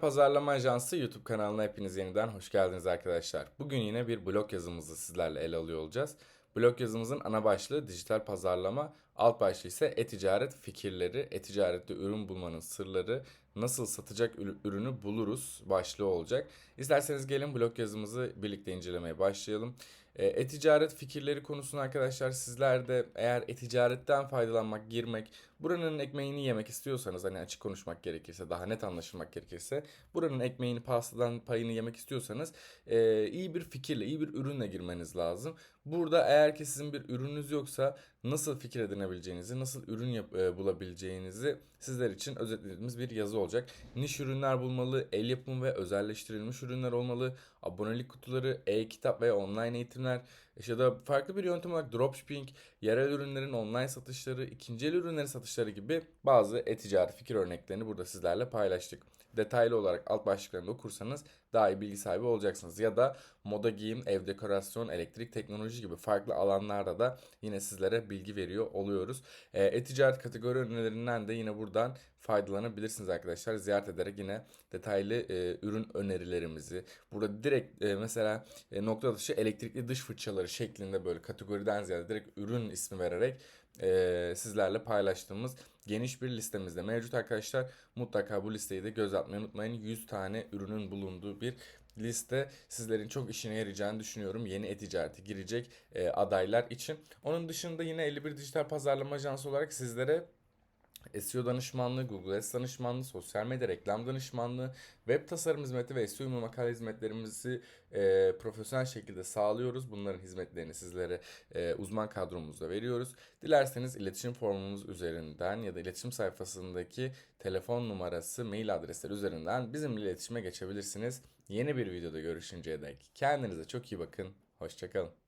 Pazarlama Ajansı YouTube kanalına hepiniz yeniden hoş geldiniz arkadaşlar. Bugün yine bir blog yazımızı sizlerle ele alıyor olacağız. Blog yazımızın ana başlığı dijital pazarlama, alt başlığı ise e-ticaret fikirleri, e-ticarette ürün bulmanın sırları, nasıl satacak ürü- ürünü buluruz başlığı olacak. İsterseniz gelin blog yazımızı birlikte incelemeye başlayalım. E, E-ticaret fikirleri konusunu arkadaşlar sizler de eğer e-ticaretten faydalanmak, girmek, buranın ekmeğini yemek istiyorsanız hani açık konuşmak gerekirse, daha net anlaşılmak gerekirse buranın ekmeğini, pastadan payını yemek istiyorsanız e, iyi bir fikirle, iyi bir ürünle girmeniz lazım. Burada eğer ki sizin bir ürününüz yoksa nasıl fikir edinebileceğinizi, nasıl ürün yap- e, bulabileceğinizi sizler için özetlediğimiz bir yazı olacak. Niş ürünler bulmalı, el yapımı ve özelleştirilmiş ürünler olmalı, abonelik kutuları, e-kitap ve online eğitimler, ya da farklı bir yöntem olarak dropshipping, yerel ürünlerin online satışları, ikinci el ürünlerin satışları gibi bazı e-ticaret fikir örneklerini burada sizlerle paylaştık. Detaylı olarak alt başlıklarını okursanız daha iyi bilgi sahibi olacaksınız. Ya da moda giyim, ev dekorasyon, elektrik teknoloji gibi farklı alanlarda da yine sizlere bilgi veriyor oluyoruz. E, e-ticaret kategori önerilerinden de yine buradan faydalanabilirsiniz arkadaşlar. Ziyaret ederek yine detaylı e, ürün önerilerimizi, burada direkt e, mesela e, nokta atışı elektrikli dış fırçaları şeklinde böyle kategoriden ziyade direkt ürün ismi vererek e, sizlerle paylaştığımız geniş bir listemiz de mevcut arkadaşlar. Mutlaka bu listeyi de göz atmayı unutmayın. 100 tane ürünün bulunduğu bir liste sizlerin çok işine yarayacağını düşünüyorum. Yeni e-ticarete girecek e, adaylar için. Onun dışında yine 51 Dijital Pazarlama Ajansı olarak sizlere SEO danışmanlığı, Google Ads danışmanlığı, sosyal medya reklam danışmanlığı, web tasarım hizmeti ve SEO makale hizmetlerimizi e, profesyonel şekilde sağlıyoruz. Bunların hizmetlerini sizlere e, uzman kadromuzda veriyoruz. Dilerseniz iletişim formumuz üzerinden ya da iletişim sayfasındaki telefon numarası, mail adresleri üzerinden bizimle iletişime geçebilirsiniz. Yeni bir videoda görüşünceye dek kendinize çok iyi bakın. Hoşçakalın.